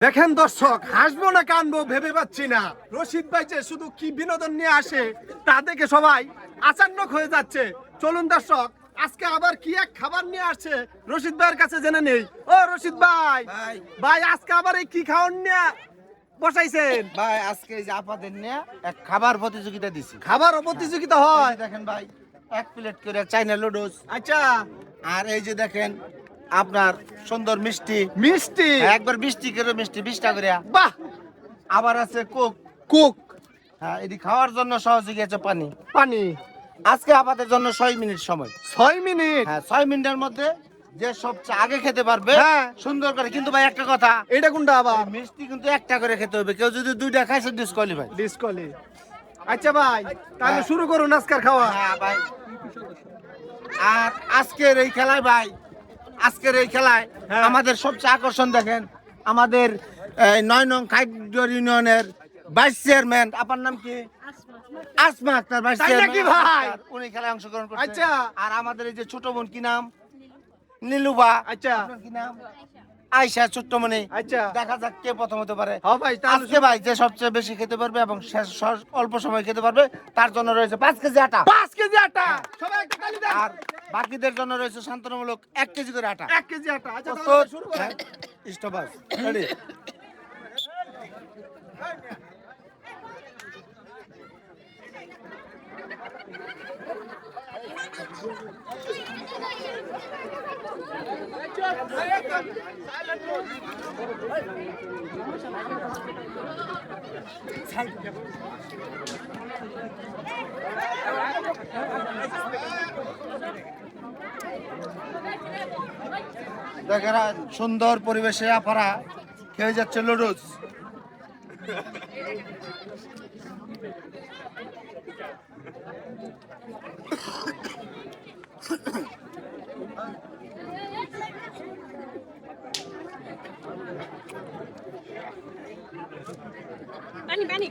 দেখেন দর্শক হাসবো না কানবো ভেবে পাচ্ছি না। রশিদ ভাই যে শুধু কি বিনোদন নিয়ে আসে তা দেখে সবাই আচান্নক হয়ে যাচ্ছে। চলুন দর্শক আজকে আবার কি এক খাবার নিয়ে আসছে রশিদ ভাইয়ের কাছে জেনে নেই। ও রশিদ ভাই ভাই। ভাই আজকে আবার এই কি খাওয়ার নিয়ে বসাইছেন? ভাই আজকে এই যে আপাদের নিয়ে এক খাবার প্রতিযোগিতা দিছি। খাবার প্রতিযোগিতা হয়। দেখেন ভাই এক প্লেট করে চাইনা লুডুস আচ্ছা। আর এই যে দেখেন আপনার সুন্দর মিষ্টি। মিষ্টি? একবার মিষ্টি করে মিষ্টি বিশটা করে। বাহ! আবার আছে কোক। কুক? হ্যাঁ এটি খাওয়ার জন্য সহযোগী আছে পানি। পানি? আজকে আমাদের জন্য ছয় মিনিট সময়। ছয় মিনিট? হ্যাঁ ছয় মিনিটের মধ্যে যে সবচেয়ে আগে খেতে পারবে হ্যাঁ। সুন্দর করে। কিন্তু ভাই একটা কথা। এটা কোনটা আবার? মিষ্টি কিন্তু একটা করে খেতে হবে। কেউ যদি দুইটা খাইছে ডিসকোয়ালিফাই ডিসকলি আচ্ছা ভাই তাহলে হ্যাঁ। শুরু করুন আজকের খাওয়া। হ্যাঁ ভাই। আর আজকের এই খেলায় ভাই আজকের এই খেলায় হ্যাঁ। আমাদের সবচেয়ে আকর্ষণ দেখেন আমাদের নয় নং খাদ্য ইউনিয়নের ভাইস চেয়ারম্যান আপনার নাম কি? আসমা আক্তার ভাইস ভাই? উনি খেলায় অংশগ্রহণ করছেন। আচ্ছা। আর আমাদের এই যে ছোট বোন কি নাম? নীলুবা। আচ্ছা। কি নাম? আয়শা ছোট্টমণি। আচ্ছা। দেখা যাক কে প্রথম হতে পারে। হ্যাঁ ভাই আজকে ভাই যে সবচেয়ে বেশি খেতে পারবে এবং অল্প সময় খেতে পারবে তার জন্য রয়েছে পাঁচ কেজি আটা। পাঁচ কেজি আটা! সবাই আর বাকিদের জন্য রয়েছে শান্তনামূলক এক কেজি করে আটা। এক কেজি আটা। আচ্ছা শুরু করেন। স্টপাস রেডি। দেখেন সুন্দর পরিবেশে আপারা খেয়ে যাচ্ছে লুডুস পানি পানি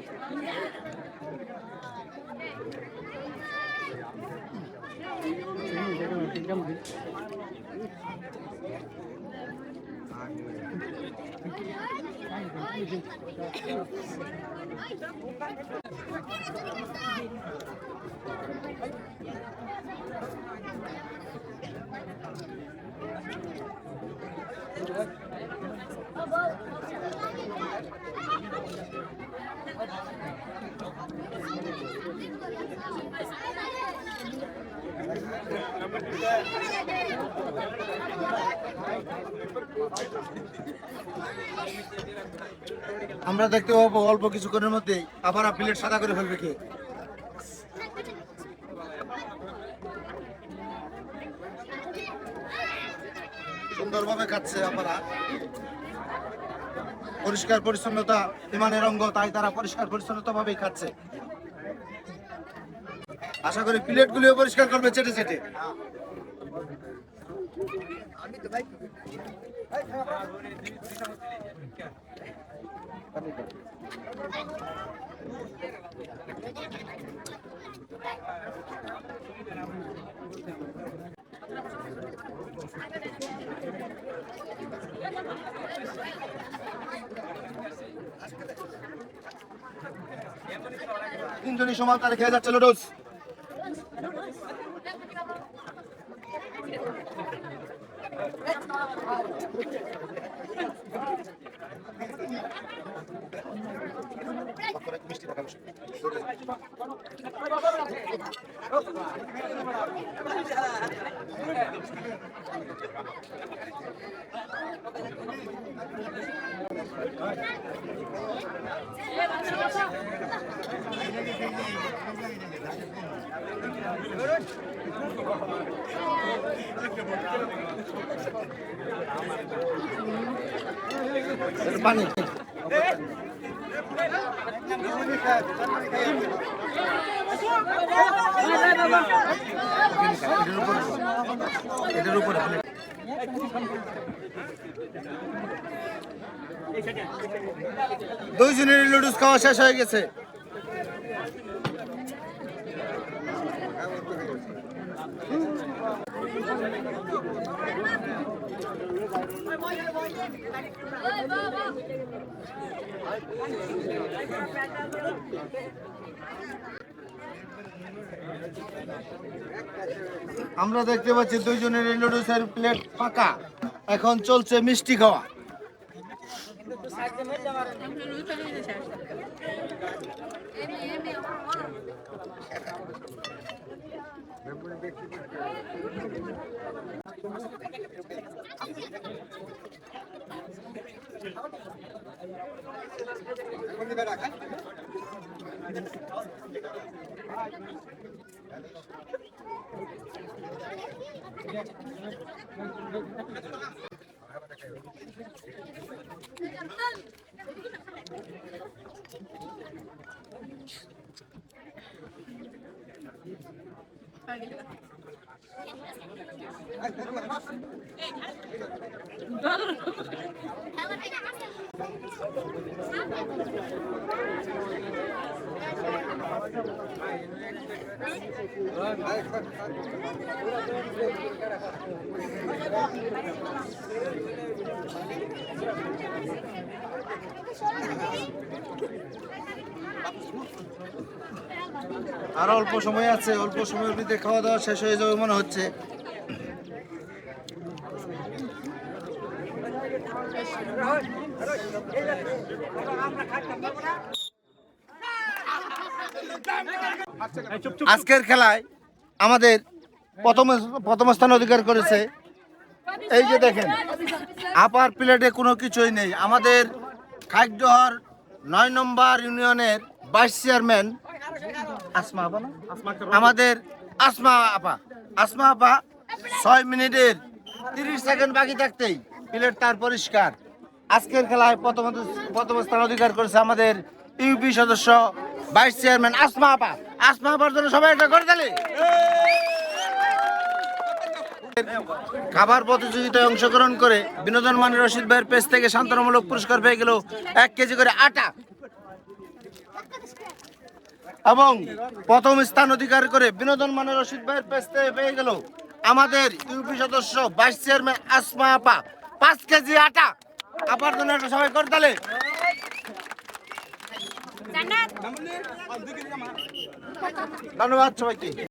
আমরা দেখতে পাবো অল্প কিছুক্ষণের মধ্যে আবার প্লেট সাদা করে ফেলবে কে? সুন্দরভাবে খাচ্ছে আপনারা। পরিষ্কার পরিচ্ছন্নতা ইমানের অঙ্গ, তাই তারা পরিষ্কার পরিচ্ছন্নতা ভাবেই খাচ্ছে। আশা করি প্লেট গুলিও পরিষ্কার করবে চেটে চেটে। তিনজনই সমান তারা খেয়ে যাচ্ছে লুডুস দুইজনের লুডুস খাওয়া শেষ হয়ে গেছে। আমরা দেখতে পাচ্ছি দুইজনের নুডলসের প্লেট ফাঁকা। এখন চলছে মিষ্টি খাওয়া। Hey, আর অল্প সময় আছে অল্প সময়ের ভিতরে খাওয়া দাওয়া শেষ হয়ে যাবে মনে হচ্ছে। আজকের খেলায় আমাদের প্রথম প্রথম স্থান অধিকার করেছে। এই যে দেখেন আপার প্লেটে কোনো কিছুই নেই। আমাদের খাইডহর নয় নম্বর ইউনিয়নের ভাইস চেয়ারম্যান আসমা আপা না? আমাদের আসমা আপা। আসমা আপা ছয় মিনিটের তিরিশ সেকেন্ড বাকি থাকতেই প্লেট তার পরিষ্কার। আজকের খেলায় প্রথম প্রথম স্থান অধিকার করেছে আমাদের ইউপি সদস্য ভাইস চেয়ারম্যান আসমা আপা। আসমা আপার জন্য সবাই একটা করে তালে খাবার প্রতিযোগিতায় অংশগ্রহণ করে বিনোদন মানের রশিদ ভাইয়ের পেজ থেকে সান্ত্বনামূলক পুরস্কার পেয়ে গেল এক কেজি করে আটা। এবং প্রথম স্থান অধিকার করে বিনোদন মানের রশিদ ভাইয়ের পেজ থেকে পেয়ে গেল আমাদের ইউপি সদস্য ভাইস চেয়ারম্যান আসমা আপা। পাঁচ কেজি আটা। আপার জন্য একটা সবাই করতালে ধন্যবাদ। সবাইকে।